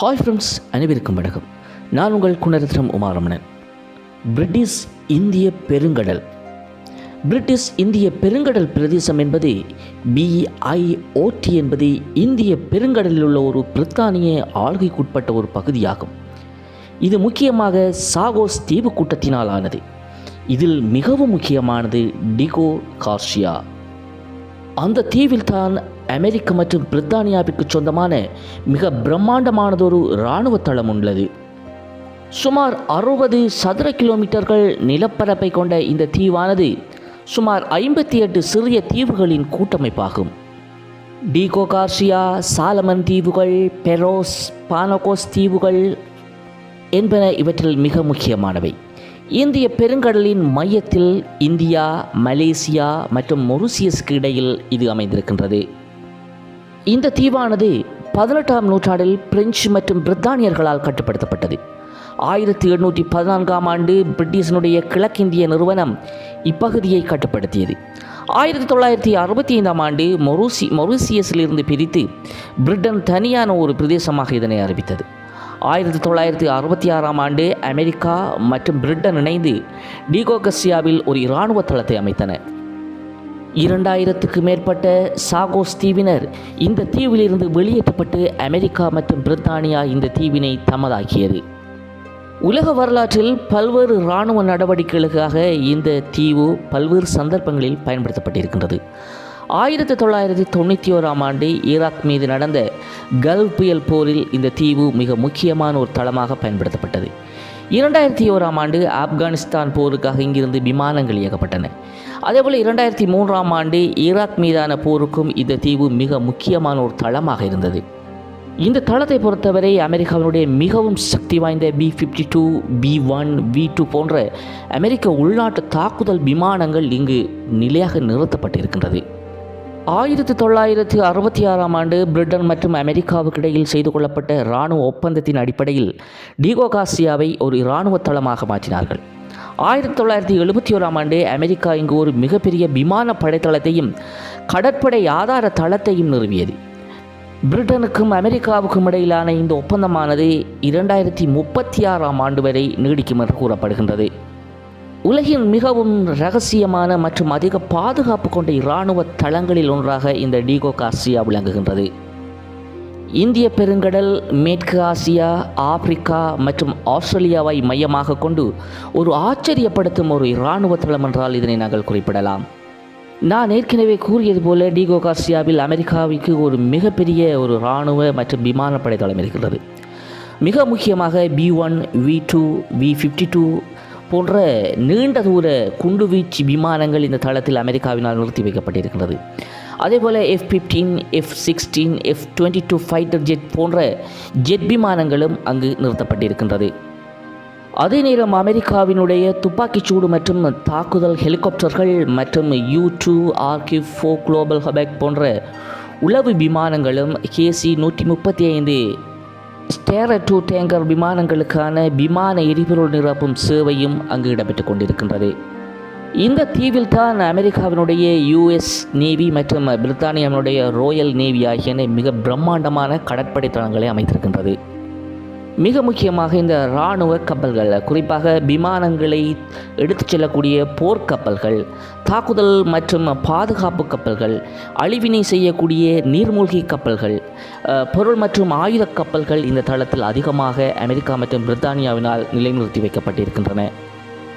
Hi friends அனைவருக்கும் வணக்கம். நான் உங்கள் குணரத்னம் உமாரமணன். பிரிட்டிஷ் இந்திய பெருங்கடல். பிரிட்டிஷ் இந்திய பெருங்கடல் பிரதேசம் என்பது பிஐஓடி என்பது இந்திய பெருங்கடலில் உள்ள ஒரு பிரித்தானிய ஆளுகைக்குட்பட்ட ஒரு பகுதியாகும். இது முக்கியமாக சாகோஸ் தீவு கூட்டத்தினால் ஆனது. இதில் மிகவும் முக்கியமானது டிகோ கார்ஷியா அந்த தீவில்தான் அமெரிக்க மற்றும் பிரித்தானியாவிற்கு சொந்தமான மிக பிரம்மாண்டமானதொரு இராணுவ தளம் உள்ளது. சுமார் அறுபது சதுர கிலோமீட்டர்கள் நிலப்பரப்பை கொண்ட இந்த தீவானது சுமார் ஐம்பத்தி எட்டு சிறிய தீவுகளின் கூட்டமைப்பாகும். டீகோ கார்சியா சாலமன் தீவுகள் பெரோஸ் பானகோஸ் தீவுகள் என்பன இவற்றில் மிக முக்கியமானவை. இந்திய பெருங்கடலின் மையத்தில் இந்தியா மலேசியா மற்றும் மொரிசியஸுக்கு இடையில் இது அமைந்திருக்கின்றது. இந்த தீவானது பதினெட்டாம் நூற்றாண்டில் பிரெஞ்சு மற்றும் பிரித்தானியர்களால் கட்டுப்படுத்தப்பட்டது. ஆயிரத்தி எண்ணூற்றி பதினான்காம் ஆண்டு பிரிட்டிஷனுடைய கிழக்கிந்திய நிறுவனம் இப்பகுதியை கட்டுப்படுத்தியது. ஆயிரத்தி தொள்ளாயிரத்தி அறுபத்தி ஐந்தாம் ஆண்டு மொரூசி மொரிசியஸிலிருந்து பிரித்து பிரிட்டன் தனியான ஒரு பிரதேசமாக இதனை அறிவித்தது. ஆயிரத்தி தொள்ளாயிரத்தி அறுபத்தி ஆறாம் ஆண்டு அமெரிக்கா மற்றும் பிரிட்டன் இணைந்து டிகோகசியாவில் ஒரு இராணுவ தளத்தை அமைத்தன. இரண்டாயிரத்துக்கு மேற்பட்ட சாகோஸ் தீவினர் இந்த தீவிலிருந்து வெளியேற்றப்பட்டு அமெரிக்கா மற்றும் பிரித்தானியா இந்த தீவினை தமதாக்கியது. உலக வரலாற்றில் பல்வேறு இராணுவ நடவடிக்கைகளுக்காக இந்த தீவு பல்வேறு சந்தர்ப்பங்களில் பயன்படுத்தப்பட்டிருக்கின்றது. ஆயிரத்தி தொள்ளாயிரத்தி தொண்ணூற்றி ஓராம் ஆண்டு ஈராக் மீது நடந்த கல்ஃப் புயல் போரில் இந்த தீவு மிக முக்கியமான ஒரு தளமாக பயன்படுத்தப்பட்டது. இரண்டாயிரத்தி ஓராம் ஆண்டு ஆப்கானிஸ்தான் போருக்காக இங்கிருந்து விமானங்கள் இயக்கப்பட்டன. அதேபோல் இரண்டாயிரத்தி மூன்றாம் ஆண்டு ஈராக் மீதான போருக்கும் இந்த தீவு மிக முக்கியமான ஒரு தளமாக இருந்தது. இந்த தளத்தை பொறுத்தவரை அமெரிக்காவினுடைய மிகவும் சக்தி வாய்ந்த B fifty two B one B two போன்ற அமெரிக்க உள்நாட்டு தாக்குதல் விமானங்கள் இங்கு நிலையாக நிறுத்தப்பட்டிருக்கின்றது. ஆயிரத்தி தொள்ளாயிரத்தி அறுபத்தி ஆறாம் ஆண்டு பிரிட்டன் மற்றும் அமெரிக்காவுக்கு இடையில் செய்து கொள்ளப்பட்ட இராணுவ ஒப்பந்தத்தின் அடிப்படையில் டிகோகாசியாவை ஒரு இராணுவ தளமாக மாற்றினார்கள். ஆயிரத்தி தொள்ளாயிரத்தி எழுபத்தி ஓராம் ஆண்டு அமெரிக்கா இங்கு ஒரு மிகப்பெரிய விமான படைத்தளத்தையும் கடற்படை ஆதார தளத்தையும் நிறுவியது. பிரிட்டனுக்கும் அமெரிக்காவுக்கும் இடையிலான இந்த ஒப்பந்தமானது இரண்டாயிரத்தி முப்பத்தி ஆறாம் ஆண்டு வரை நீடிக்கும் என்று கூறப்படுகின்றது. உலகின் மிகவும் ரகசியமான மற்றும் அதிக பாதுகாப்பு கொண்ட இராணுவ தளங்களில் ஒன்றாக இந்த டீகோ காசியா விளங்குகின்றது. இந்திய பெருங்கடல் மேற்கு ஆசியா ஆப்பிரிக்கா மற்றும் ஆஸ்திரேலியாவை மையமாக கொண்டு ஒரு ஆச்சரியப்படுத்தும் ஒரு இராணுவ தளம் என்றால் இதனை நாங்கள் குறிப்பிடலாம். நான் ஏற்கனவே கூறியது போல டீகோ காசியாவில் ஒரு மிகப்பெரிய ஒரு இராணுவ மற்றும் விமானப்படை தளம் இருக்கிறது மிக முக்கியமாக B one V two V fifty two போன்ற நீண்ட தூர குண்டுவீச்சு விமானங்கள் இந்த தளத்தில் அமெரிக்காவினால் நிறுத்தி வைக்கப்பட்டிருக்கிறது அதேபோல் F fifteen F sixteen F twenty two fighter jet போன்ற ஜெட் விமானங்களும் அங்கு நிறுத்தப்பட்டிருக்கின்றது. அதே நேரம் அமெரிக்காவினுடைய துப்பாக்கிச்சூடு மற்றும் தாக்குதல் ஹெலிகாப்டர்கள் மற்றும் U two R Q four global hawk போன்ற உளவு விமானங்களும் கேசி நூற்றி முப்பத்தி ஐந்து ஸ்டேர டூ டேங்கர் விமானங்களுக்கான விமான எரிபொருள் நிரப்பும் சேவையும் அங்கு இடம்பெற்று கொண்டிருக்கின்றது. இந்த தீவில் தான் அமெரிக்காவினுடைய யுஎஸ் நேவி மற்றும் பிரித்தானியாவினுடைய ரோயல் நேவி ஆகியன மிக பிரம்மாண்டமான கடற்படை தளங்களை அமைத்திருக்கின்றது. மிக முக்கியமாக இந்த இராணுவ கப்பல்கள் குறிப்பாக விமானங்களை எடுத்துச் செல்லக்கூடிய போர்க்கப்பல்கள் தாக்குதல் மற்றும் பாதுகாப்பு கப்பல்கள் அழிவினை செய்யக்கூடிய நீர்மூழ்கி கப்பல்கள் பொருள் மற்றும் ஆயுத கப்பல்கள் இந்த தளத்தில் அதிகமாக அமெரிக்கா மற்றும் பிரித்தானியாவினால் நிலைநிறுத்தி வைக்கப்பட்டிருக்கின்றன.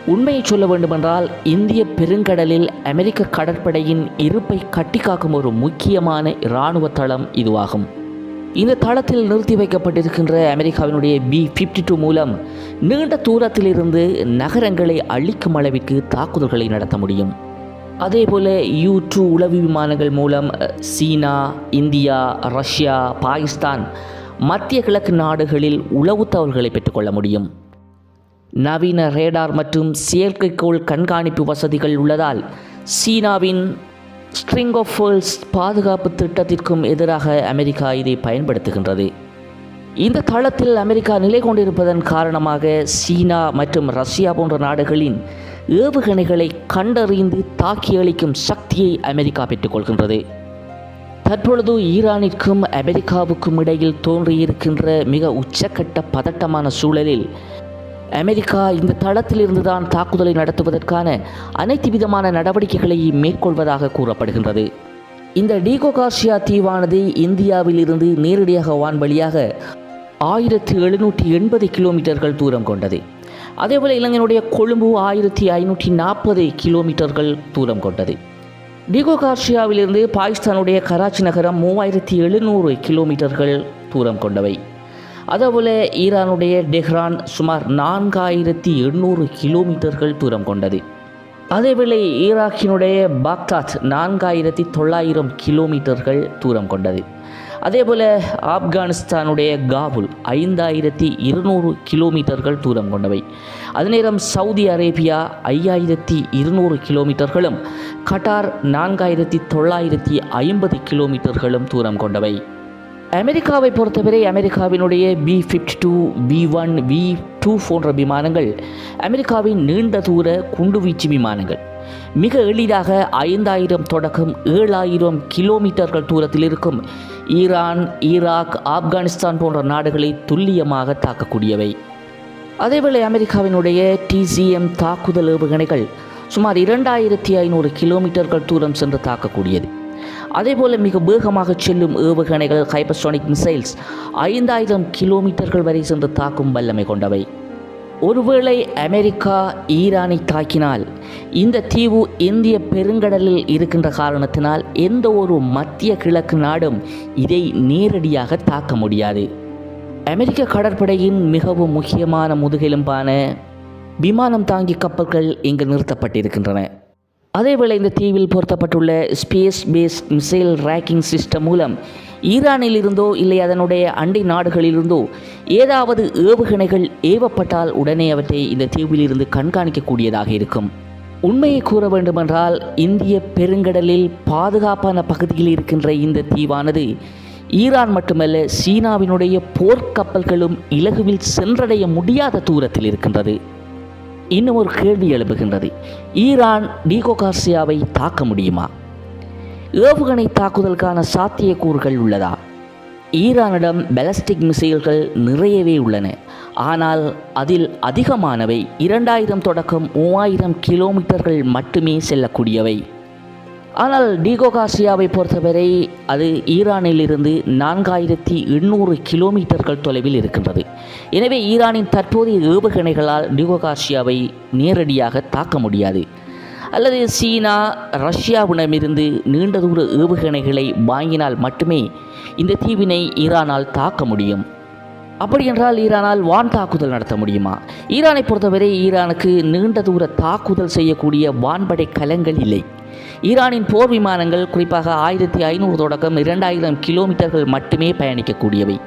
உண்மையை சொல்ல வேண்டுமென்றால் இந்திய பெருங்கடலில் அமெரிக்க கடற்படையின் இருப்பை கட்டிக்காக்கும் ஒரு முக்கியமான இராணுவ தளம் இதுவாகும். இந்த தளத்தில் நிறுத்தி வைக்கப்பட்டிருக்கின்ற அமெரிக்காவினுடைய பி ஃபிஃப்டி டூ மூலம் நீண்ட தூரத்திலிருந்து நகரங்களை அழிக்கும் அளவிற்கு தாக்குதல்களை நடத்த முடியும். அதேபோல யூ டூ உளவு விமானங்கள் மூலம் சீனா இந்தியா ரஷ்யா பாகிஸ்தான் மத்திய கிழக்கு நாடுகளில் உளவு தகவல்களை பெற்றுக்கொள்ள முடியும். நவீன ரேடார் மற்றும் செயற்கைக்கோள் கண்காணிப்பு வசதிகள் உள்ளதால் சீனாவின் ஸ்ட்ரிங் ஆஃப் வேர்ல்ஸ் பாதுகாப்பு திட்டத்திற்கும் எதிராக அமெரிக்கா இதை பயன்படுத்துகின்றது. இந்த தளத்தில் அமெரிக்கா நிலை கொண்டிருப்பதன் காரணமாக சீனா மற்றும் ரஷ்யா போன்ற நாடுகளின் ஏவுகணைகளை கண்டறிந்து தாக்கி அளிக்கும் சக்தியை அமெரிக்கா பெற்றுக்கொள்கின்றது. தற்பொழுது ஈரானிற்கும் அமெரிக்காவுக்கும் இடையில் தோன்றியிருக்கின்ற மிக உச்சக்கட்ட பதட்டமான சூழலில் அமெரிக்கா இந்த தளத்திலிருந்து தான் தாக்குதலை நடத்துவதற்கான அனைத்து விதமான நடவடிக்கைகளை மேற்கொள்வதாக கூறப்படுகின்றது. இந்த டீகோகார்ஷியா தீவானது இந்தியாவில் இருந்து நேரடியாக வான்வழியாக ஆயிரத்தி எழுநூற்றி எண்பது கிலோமீட்டர்கள் தூரம் கொண்டது. அதேபோல் இலங்கையினுடைய கொழும்பு ஆயிரத்தி ஐநூற்றி நாற்பது கிலோமீட்டர்கள் தூரம் கொண்டது. டிகோகார்ஷியாவிலிருந்து பாகிஸ்தானுடைய கராச்சி நகரம் மூவாயிரத்தி எழுநூறு கிலோமீட்டர்கள் தூரம் கொண்டவை. அதேபோல் ஈரானுடைய டெஹ்ரான் சுமார் நான்காயிரத்தி எண்ணூறு கிலோமீட்டர்கள் தூரம் கொண்டது. அதேவேளை ஈராக்கினுடைய பாக்தாத் நான்காயிரத்தி தொள்ளாயிரம் கிலோமீட்டர்கள் தூரம் கொண்டது. அதேபோல் ஆப்கானிஸ்தானுடைய காபுல் ஐந்தாயிரத்தி இருநூறு கிலோமீட்டர்கள் தூரம் கொண்டவை. அதுநேரம் சவுதி அரேபியா ஐயாயிரத்தி இருநூறு கிலோமீட்டர்களும் கட்டார் நான்காயிரத்தி தொள்ளாயிரத்தி ஐம்பது கிலோமீட்டர்களும் தூரம் கொண்டவை. அமெரிக்காவை பொறுத்தவரை அமெரிக்காவினுடைய B fifty two B one B two போன்ற விமானங்கள் அமெரிக்காவின் நீண்ட தூர குண்டுவீச்சு விமானங்கள். மிக எளிதாக ஐந்தாயிரம் தொடக்கம் ஏழாயிரம் கிலோமீட்டர்கள் தூரத்தில் இருக்கும் ஈரான் ஈராக் ஆப்கானிஸ்தான் போன்ற நாடுகளை துல்லியமாக தாக்கக்கூடியவை. அதேவேளை அமெரிக்காவினுடைய டிசிஎம் தாக்குதல் ஏவுகணைகள் சுமார் இரண்டாயிரத்தி ஐநூறு கிலோமீட்டர்கள் தூரம் சென்று தாக்கக்கூடியது. அதேபோல மிக வேகமாக செல்லும் ஏவுகணைகள் ஹைப்பர்சோனிக் மிசைல்ஸ் ஐந்தாயிரம் கிலோமீட்டர்கள் வரை சென்று தாக்கும் வல்லமை கொண்டவை. ஒருவேளை அமெரிக்கா ஈரானை தாக்கினால் இந்த தீவு இந்திய பெருங்கடலில் இருக்கின்ற காரணத்தினால் எந்த ஒரு மத்திய கிழக்கு நாடும் இதை நேரடியாக தாக்க முடியாது. அமெரிக்க கடற்படையின் மிகவும் முக்கியமான முதுகெலும்பான விமானம் தாங்கி கப்பல்கள் இங்கு நிறுத்தப்பட்டிருக்கின்றன. அதேவேளை இந்த தீவில் பொருத்தப்பட்டுள்ள space based missile tracking system மூலம் ஈரானில் இருந்தோ இல்லை அதனுடைய அண்டை நாடுகளிலிருந்தோ ஏதாவது ஏவுகணைகள் ஏவப்பட்டால் உடனே அவற்றை இந்த தீவில் இருந்து கண்காணிக்கக்கூடியதாக இருக்கும். உண்மையை கூற வேண்டுமென்றால் இந்திய பெருங்கடலில் பாதுகாப்பான பகுதியில் இருக்கின்ற இந்த தீவானது ஈரான் மட்டுமல்ல சீனாவினுடைய போர்க்கப்பல்களும் இலகுவில் சென்றடைய முடியாத தூரத்தில் இருக்கின்றது. இன்னும் ஒரு கேள்வி எழுப்புகின்றது. ஈரான் டீகோகார்சியாவை தாக்க முடியுமா? ஏவுகணை தாக்குதலுக்கான சாத்தியக்கூறுகள் உள்ளதா? ஈரானிடம் பெலஸ்டிக் மிசைல்கள் நிறையவே உள்ளன. ஆனால் அதில் அதிகமானவை இரண்டாயிரம் தொடக்கம் மூவாயிரம் கிலோமீட்டர்கள் மட்டுமே செல்லக்கூடியவை. ஆனால் டீகோகாசியாவை பொறுத்தவரை அது ஈரானிலிருந்து நான்காயிரத்தி எண்ணூறு கிலோமீட்டர்கள் தொலைவில் இருக்கின்றது. எனவே ஈரானின் தற்போதைய ஏவுகணைகளால் டீகோகாசியாவை நேரடியாக தாக்க முடியாது. அல்லது சீனா ரஷ்யாவிடமிருந்து நீண்ட தூர ஏவுகணைகளை வாங்கினால் மட்டுமே இந்த தீவினை ஈரானால் தாக்க முடியும். அப்படி என்றால் ஈரானால் வான் தாக்குதல் நடத்த முடியுமா? ஈரானை பொறுத்தவரை ஈரானுக்கு நீண்ட தூர தாக்குதல் செய்யக்கூடிய வான்படை கலங்கள் இல்லை. ஈரானின் போர் விமானங்கள் குறிப்பாக ஆயிரத்தி ஐநூறு தொடக்கம் இரண்டாயிரம் கிலோமீட்டர்கள் மட்டுமே பயணிக்கக்கூடியவை.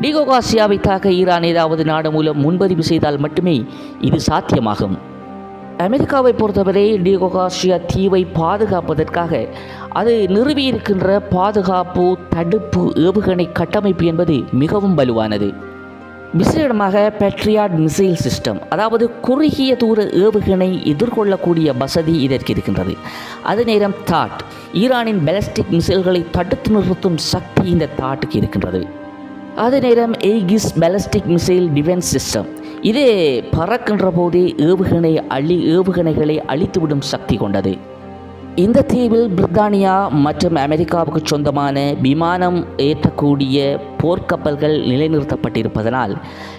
டிகோகாசியாவை தாக்க ஈரான் ஏதாவது நாடு மூலம் முன்பதிவு செய்தால் மட்டுமே இது சாத்தியமாகும். அமெரிக்காவை பொறுத்தவரை டியோகாசியா தீவை பாதுகாப்பதற்காக அது நிறுவியிருக்கின்ற பாதுகாப்பு தடுப்பு ஏவுகணை கட்டமைப்பு என்பது மிகவும் வலுவானது. விசேடமாக பெட்ரியாட் மிசைல் சிஸ்டம் அதாவது குறுகிய தூர ஏவுகணை எதிர்கொள்ளக்கூடிய வசதி இதற்கு இருக்கின்றது. அதே நேரம் தாட் ஈரானின் பெலஸ்டிக் மிசைல்களை தடுத்து நிறுத்தும் சக்தி இந்த தாட்டுக்கு இருக்கின்றது. அதே நேரம் Aegis ballistic missile defence system இது பறக்கின்ற போதே ஏவுகணை அழி ஏவுகணைகளை அழித்துவிடும் சக்தி கொண்டது. இந்த தீவில் பிரித்தானியா மற்றும் அமெரிக்காவுக்கு சொந்தமான விமானம் ஏற்றக்கூடிய போர்க்கப்பல்கள் நிலைநிறுத்தப்பட்டிருப்பதனால்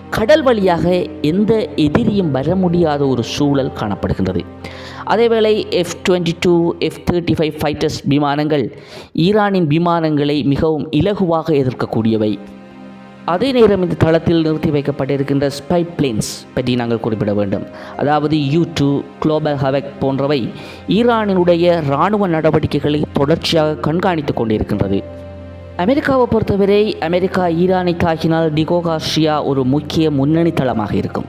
கடல் வழியாக எந்த எதிரியும் வர முடியாத ஒரு சூழல் காணப்படுகின்றது. அதேவேளை F twenty two F thirty five fighters விமானங்கள் ஈரானின் விமானங்களை மிகவும் இலகுவாக எதிர்க்கக்கூடியவை. அதே நேரம் இந்த தளத்தில் நிறுத்தி வைக்கப்பட்டிருக்கின்ற ஸ்பை பிளேன்ஸ் பற்றி நாங்கள் குறிப்பிட வேண்டும். அதாவது யூ டூ குளோபல் ஹவெக் போன்றவை ஈரானினுடைய இராணுவ நடவடிக்கைகளை தொடர்ச்சியாக கண்காணித்து கொண்டிருக்கின்றது. அமெரிக்காவை பொறுத்தவரை அமெரிக்கா ஈரானை தாக்கினால் டிகோகாஷியா ஒரு முக்கிய முன்னணி தளமாக இருக்கும்.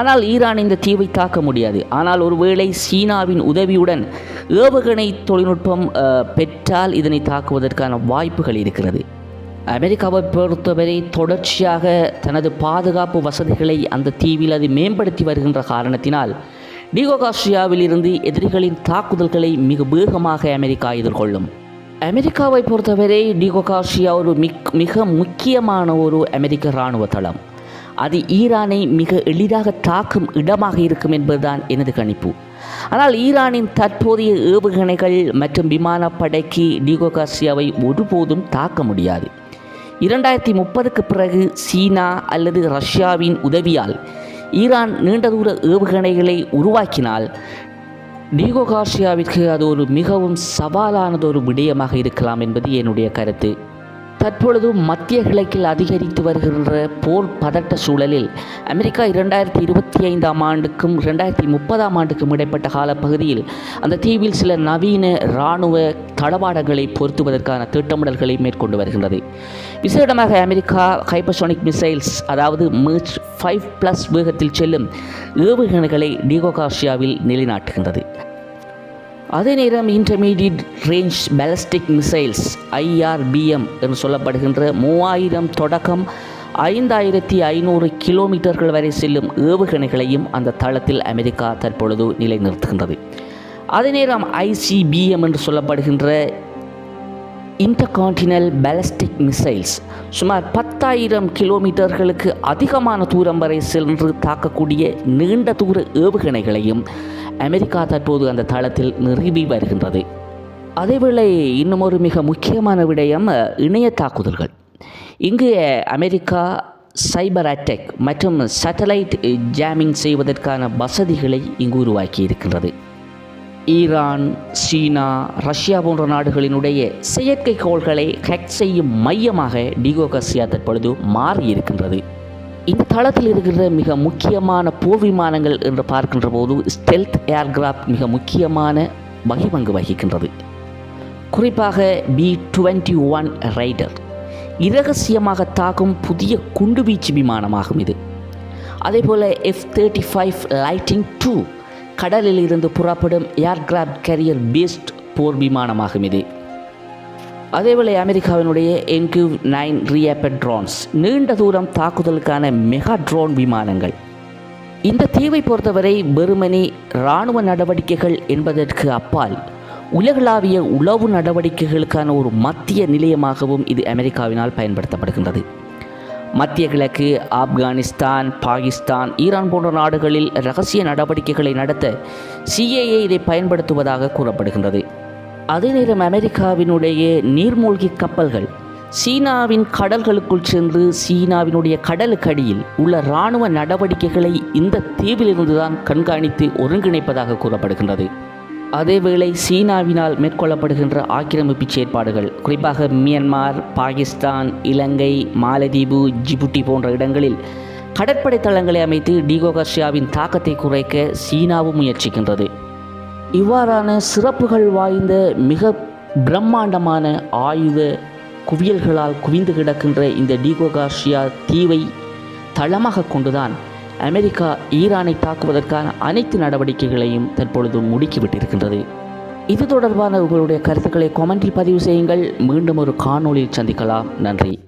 ஆனால் ஈரான் இந்த தீவை தாக்க முடியாது. ஆனால் ஒருவேளை சீனாவின் உதவியுடன் ஏவுகணை தொழில்நுட்பம் பெற்றால் இதனை தாக்குவதற்கான வாய்ப்புகள் இருக்கிறது. அமெரிக்காவை பொறுத்தவரை தொடர்ச்சியாக தனது பாதுகாப்பு வசதிகளை அந்த தீவில் அது மேம்படுத்தி வருகின்ற காரணத்தினால் டிகோகாஸ்ட்ரியாவிலிருந்து எதிரிகளின் தாக்குதல்களை மிக வேகமாக அமெரிக்கா எதிர்கொள்ளும். அமெரிக்காவை பொறுத்தவரை டிகோகாஸ்ட்ரியா ஒரு மிக் மிக முக்கியமான ஒரு அமெரிக்க இராணுவ தளம். அது ஈரானை மிக எளிதாக தாக்கும் இடமாக இருக்கும் என்பதுதான் எனது கணிப்பு. ஆனால் ஈரானின் தற்போதைய ஏவுகணைகள் மற்றும் விமானப்படைக்கு டிகோகாசியாவை ஒருபோதும் தாக்க முடியாது. இரண்டாயிரத்தி முப்பதுக்கு பிறகு சீனா அல்லது ரஷ்யாவின் உதவியால் ஈரான் நீண்ட தூர ஏவுகணைகளை உருவாக்கினால் டிகோகார்சியாவிற்கு அது ஒரு மிகவும் சவாலானது ஒரு விடயமாக இருக்கலாம் என்பது என்னுடைய கருத்து. தற்பொழுது மத்திய கிழக்கில் அதிகரித்து வருகின்ற போர் பதட்ட சூழலில் அமெரிக்கா இரண்டாயிரத்தி இருபத்தி ஐந்தாம் ஆண்டுக்கும் ரெண்டாயிரத்தி முப்பதாம் ஆண்டுக்கும் இடைப்பட்ட காலப்பகுதியில் அந்த தீவில் சில நவீன இராணுவ தளவாடங்களை பொருத்துவதற்கான திட்டமிடல்களை மேற்கொண்டு வருகின்றது. விசேடமாக அமெரிக்கா ஹைப்பர்சோனிக் மிசைல்ஸ் அதாவது மிர்ச் ஃபைவ் ப்ளஸ் வேகத்தில் செல்லும் ஏவுகணைகளை டிகோகார்சியாவில் நிலைநாட்டுகின்றது. அதே நேரம் intermediate range ballistic missiles IRBM என்று சொல்லப்படுகின்ற மூவாயிரம் தொடக்கம் ஐந்தாயிரத்தி ஐநூறு கிலோமீட்டர்கள் வரை செல்லும் ஏவுகணைகளையும் அந்த தளத்தில் அமெரிக்கா தற்பொழுது நிலைநிறுத்துகின்றது. அதே நேரம் ஐசிபிஎம் என்று சொல்லப்படுகின்ற இன்டர்கான்டினல் பேலஸ்டிக் மிசைல்ஸ் சுமார் பத்தாயிரம் கிலோமீட்டர்களுக்கு அதிகமான தூரம் வரை சென்று தாக்கக்கூடிய நீண்ட தூர ஏவுகணைகளையும் அமெரிக்கா தற்போது அந்த தளத்தில் நிறுவி வருகின்றது. அதேவேளை இன்னும் ஒரு மிக முக்கியமான விடயம் இணைய தாக்குதல்கள். இங்கு அமெரிக்கா சைபர் அட்டாக் மற்றும் சேட்டலைட் ஜாமிங் செய்வதற்கான வசதிகளை இங்கு உருவாக்கி இருக்கின்றது ஈரான் சீனா ரஷ்யா போன்ற நாடுகளினுடைய செயற்கைக்கோள்களை ஹேக் செய்யும் மையமாக டிகோகசியா தற்பொழுது மாறி இருக்கின்றது இந்த தளத்தில் இருக்கிற மிக முக்கியமான போர் விமானங்கள் என்று பார்க்கின்ற போது ஸ்டெல்த் ஏர்கிராஃப்ட் மிக முக்கியமான வகிபங்கு வகிக்கின்றது. குறிப்பாக பி டுவெண்ட்டி ஒன் ரைடர் இரகசியமாக தாக்கும் புதிய குண்டுவீச்சு விமானமாகும் இது. அதேபோல் F thirty five Lightning two கடலில் இருந்து புறப்படும் ஏர்கிராஃப்ட் கேரியர் பேஸ்ட் போர் விமானமாகும் இது. அதேவேளை அமெரிக்காவினுடைய என்கியூ நைன் ரியப்பட் ட்ரோன்ஸ் நீண்ட தூரம் தாக்குதலுக்கான மெகா ட்ரோன் விமானங்கள். இந்த தீவை பொறுத்தவரை வெறுமனே இராணுவ நடவடிக்கைகள் என்பதற்கு அப்பால் உலகளாவிய உளவு நடவடிக்கைகளுக்கான ஒரு மத்திய நிலையமாகவும் இது அமெரிக்காவினால் பயன்படுத்தப்படுகின்றது. மத்திய கிழக்கு ஆப்கானிஸ்தான் பாகிஸ்தான் ஈரான் போன்ற நாடுகளில் ரகசிய நடவடிக்கைகளை நடத்த சிஏஏ இதை பயன்படுத்துவதாக கூறப்படுகின்றது. அதே நேரம் அமெரிக்காவினுடைய நீர்மூழ்கி கப்பல்கள் சீனாவின் கடல்களுக்குள் சென்று சீனாவினுடைய கடலுக்கடியில் உள்ள இராணுவ நடவடிக்கைகளை இந்த தீவிலிருந்துதான் கண்காணித்து ஒருங்கிணைப்பதாக கூறப்படுகின்றது. அதேவேளை சீனாவினால் மேற்கொள்ளப்படுகின்ற ஆக்கிரமிப்பு செயற்பாடுகள் குறிப்பாக மியான்மர் பாகிஸ்தான் இலங்கை மாலதீவு ஜிபுட்டி போன்ற இடங்களில் கடற்படை தளங்களை அமைத்து டிகோகர்ஷியாவின் தாக்கத்தை குறைக்க சீனாவும் முயற்சிக்கின்றது. இவ்வாறான சிறப்புகள் வாய்ந்த மிக பிரம்மாண்டமான ஆயுத குவியல்களால் குவிந்து கிடக்கின்ற இந்த டிகோகார்ஷியா தீவை தளமாக கொண்டுதான் அமெரிக்கா ஈரானை தாக்குவதற்கான அனைத்து நடவடிக்கைகளையும் தற்பொழுது முடுக்கிவிட்டிருக்கின்றது. இது தொடர்பான உங்களுடைய கருத்துக்களை கொமெண்டில் பதிவு செய்யுங்கள். மீண்டும் ஒரு காணொளியில் சந்திக்கலாம். நன்றி.